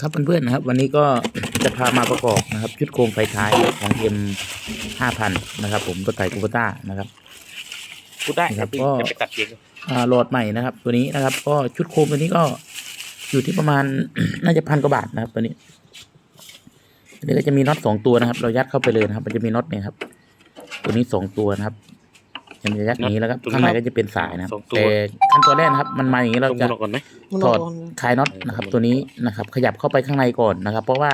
ครับเพื่อนๆนะครับ วันนี้ก็จะพามาประกอบนะครับชุดโคมไฟท้ายของ M 5,000นะครับ ผมตัวไต่กูปต้านะครับพูดได้ครับพี่ก็จะไปตัดเสียงอ่าโหลดใหม่นะครับ ตัวนี้นะครับ ก็ชุดโคมตัวนี้ก็อยู่ที่ประมาณน่าจะพันกว่าบาทนะครับ ตัวนี้อันนี้ก็จะมีน็อตสองตัวนะครับ เรายัดเข้าไปเลยนะครับ มันจะมีน็อตเนี่ยครับ ตัวนี้สองตัวนะครับ มันจะยัดอย่างนี้แล้วก็ข้างในก็จะเป็นสายนะครับแต่ขั้นตอนแรกนะครับ มันมาอย่างนี้เราเราจะจะก่อนไหมถอดคลายน็อตนะครับ ตัวนี้นะครับ ขยับเข้าไปข้างในก่อนนะครับ เพราะว่า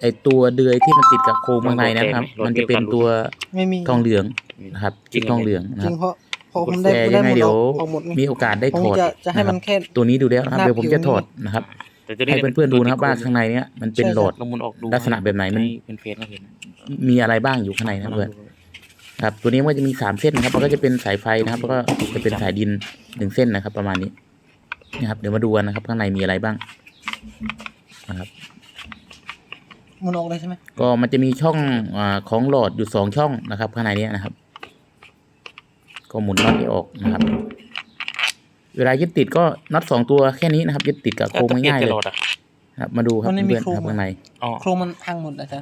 ไอตัวเดือยที่มันติดกับโครงข้างในนะครับ มันจะเป็นตัวไม่มีทองเหลืองนะครับชุดทองเหลืองนะจคริรับงเพราะเพราะผมได้แต่ได้ยังไงหมดเดี๋ยวออกหมดไงมีโอกาสได้ผมถอดจะจะให้มันนะครับแค่ตัวนี้ดูแล้วนะครับหน้าเดี๋ยวผมจะถอดผิวนะครับแต่ตัวนี้ให้เพื่อนๆดูนะครับว่าข้างในเนี้ยมันเป็นใช่โหลดลงมุนออกดูลักษณะแบบไหนมันเป็นเฟซก็เห็นมีอะไรบ้างอยู่ข้างในนะเพื่อน ครับตัวนี้มันก็จะมีสามเส้นนะครับ มันก็จะเป็นสายไฟนะครับ แล้วก็จะเป็นสายดินหนึ่งเส้นนะครับ ประมาณนี้นะครับเดี๋ยวมาดูกันนะครับ ข้างในมีอะไรบ้างนะครับมันออกเลยใช่ไหมก็มันจะมีช่องอาของหลอดอยู่สองช่องนะครับ ข้างในเนี้ยนะครับ ก็หมุนน็อตนี้ออกนะครับ เวลายึดติดก็น็อตสองตัวแค่นี้นะครับ ยึดติดกับโครงง่ายๆเลยตลอดอะนะครับ มาดูครับเพื่อนๆครับข้างในอ๋อโครงมันพังหมดนะจ๊ะ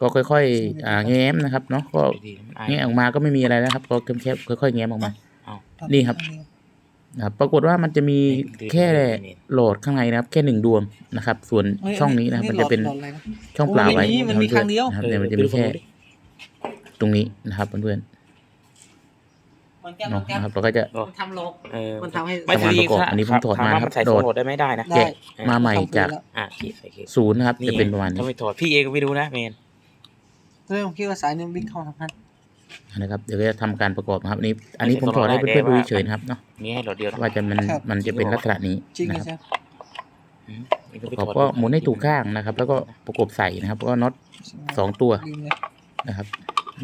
ก็ค่อยๆอ่าแง้มนะครับเนาะก็ดีๆมันอายแงะออกมาก็ไม่มีอะไรนะครับ ก็แคบๆค่อยๆแง้มออกมา เอา นี่ครับ นะครับปรากฏว่ามันจะมีแค่โหลดข้างในนะครับ แค่หนึ่งดวงนะครับ ส่วนเฮ้ยช่องนี้นะครับ มันจะเป็นหลอดอะไรนะ ช่องเปล่าไว้โอ้ยมันมีเพื่อทางเดียว นะครับเนี่ยมันจะมีแค่ตรงนี้นะครับเพื่อนมันแก้ๆมัเนาะนแก้นะครับเราก็จะ มันทำโลก เออมันทำให้ ไม่ทำงานดีประกอบอันนี้ผมถอดมาถครับนใส่โดโดดดได้ไม่ได้นะได้ แกะมาใหม่จากอะขีดใส่ขีดศูนย์นะครับ จะเป็นประมาณนี้ ถ้าไม่ถอดพี่เองก็ไม่รู้นะเมน ตอนแรกผมคิดว่าสายเนี่ยวิ่งเข้าทางนั้นนะครับเดี๋ยวก็จะทำการประกอบนะครับอันนี้ อันนี้ผมถอดให้เพื่อนๆดูเฉยๆนะครับเนาะมีให้หลอดเดียวนะว่าจะมันมันจะเป็นลักษณะนี้จริงนะนะครับจ๊ะอืมนี่ประไปกอบถอดก็หมุนให้ถูกข้างนะครับ แล้วก็ประกบใส่นะครับแล้วก็น็อตสองตัวลืมเลยนะครับ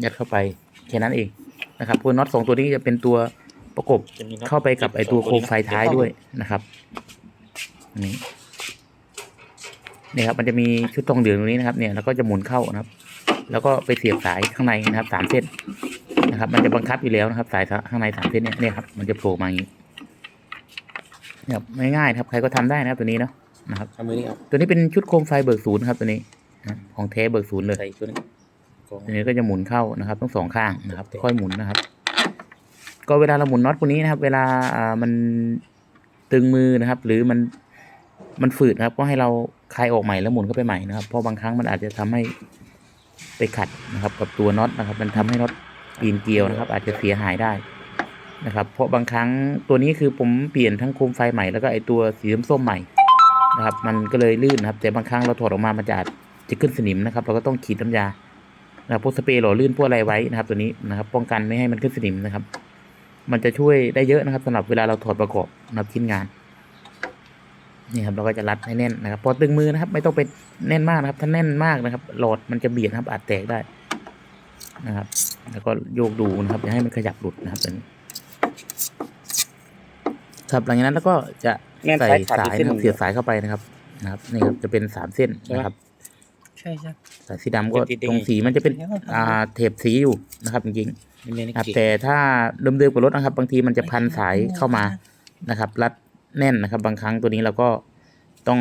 ยัดเข้าไปแค่นั้นเองนะครับตัวน็อตสองตัวนี้จะเป็นตัวประกบจะมีน็อตเข้าไปกับไอตัวโคมไฟท้ายด้วยนะครับนี่นี่ครับ มันจะมีชุดทองเหลืองตรงนี้นะครับ เนี่ยแล้วก็จะหมุนเข้านะครับ แล้วก็ไปเสียบสายข้างในนะครับสามเส้นนะครับ มันจะบังคับอยู่แล้วนะครับ สายข้างในสามเส้นเนี่ยเนี่ยครับ มันจะโผล่มาอย่างนี้นะครับง่ายๆนะครับใครก็ทำได้นะครับตัวนี้เนาะนะครับเอามือนี่เอาตัวนี้เป็นชุดโคมไฟเบิกศูนย์ครับตัวนี้นะของแท้เบิกศูนย์เลยใส่ตัวนี้กองตัวนี้ก็จะหมุนเข้านะครับทั้งสองข้างนะครับ ค่อยหมุนนะครับ ก็เวลาเราหมุนน็อตพวกนี้นะครับ เวลาอ่ามันตึงมือนะครับ หรือมันมันฝืดนะครับ ก็ให้เราคลายออกใหม่แล้วหมุนเข้าไปใหม่นะครับเพราะบางครั้งมันอาจจะทำให้ ไปขัดนะครับกับตัวน็อตนะครับ มันทำให้น็อตปีนเกลียวนะครับ อาจจะเสียหายได้นะครับ เพราะบางครั้งตัวนี้คือผมเปลี่ยนทั้งโคมไฟใหม่แล้วก็ไอตัวสีส้มใหม่นะครับ มันก็เลยลื่นนะครับ แต่บางครั้งเราถอดออกมามันจะอาจจะขึ้นสนิมนะครับ เราก็ต้องฉีดน้ำยานะครับพวกสเปรย์หล่อลื่นพวกอะไรไว้นะครับ ตัวนี้นะครับ ป้องกันไม่ให้มันขึ้นสนิมนะครับ มันจะช่วยได้เยอะนะครับสำหรับเวลาเราถอดประกอบนะครับชิ้นงาน นี่ครับเราก็จะรัดให้แน่นนะครับ พอตึงมือนะครับ ไม่ต้องไปแน่นมากนะครับ ถ้าแน่นมากนะครับ หลอดมันจะเบียดนะครับอาจแตกได้นะครับ แล้วก็โยกดูนะครับอย่าให้มันขยับหลุดนะครับตัวนี้ครับหลังจากนั้นแล้วก็จะแม่นใส่สายขาดสายเส้นนะหครันึ่บงเสียบสายเข้าไปนะครับนะครับนี่ครับจะเป็นสามเส้นนะครับใช่ใช่สายสีดำก็ติดๆตรงสีมันจะเป็นเดี๋ยวมันอ่าเทปสีอยู่นะครับจริงไม่เมนๆครับแต่ถ้าเดิมๆกับรถนะครับ บางทีมันจะพันสายเข้ามานะครับ รัด แน่นนะครับ บางครั้งตัวนี้เราก็ต้อง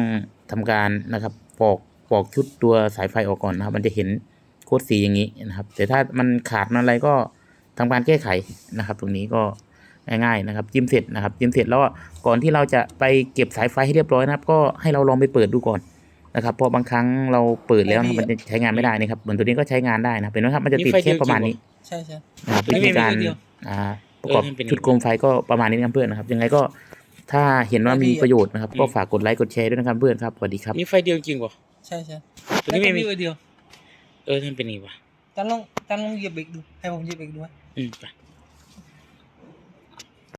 ทำการนะครับปอกปอกชุดตัวสายไฟออกก่อนนะครับ มันจะเห็นโคตรสีอย่างนี้นะครับ แต่ถ้ามันขาดมันอะไรก็ทำการแก้ไขนะครับ ตรงนี้ก็ง่ายๆนะครับจิ้มเสร็จนะครับจิ้มเสร็จแล้วก่อนที่เราจะไปเก็บสายไฟให้เรียบร้อยนะครับ ก็ให้เราลองไปเปิดดูก่อนนะครับเพราะบางครั้งเราเปิดแล้วนะครับมันจะใช้งานไม่ได้นะครับเหมือนตัวนี้ก็ใช้งานได้นะเป็นไหมครับมันจะติดแค่ประมาณนี้ใช่ใช่นะครับวิธีการอ่าประกอบชุดโคมไฟก็ประมาณนี้นะครับเพื่อนนะครับ ยังไงก็ ถ้าเห็นว่ามีประโยชน์นะครับ ก็ฝากกดไลค์กดแชร์ด้วยนะครับเพื่อนครับสวัสดีครับนี่ไฟเดียวจริงวะใช่ใช่ตัวนี้ไม่มีแค่เดียว เออท่านเป็นนี่วะจันลองจันลองเหยียบเบรกดูให้ผมเหยียบเบรกดูไหมอืมไป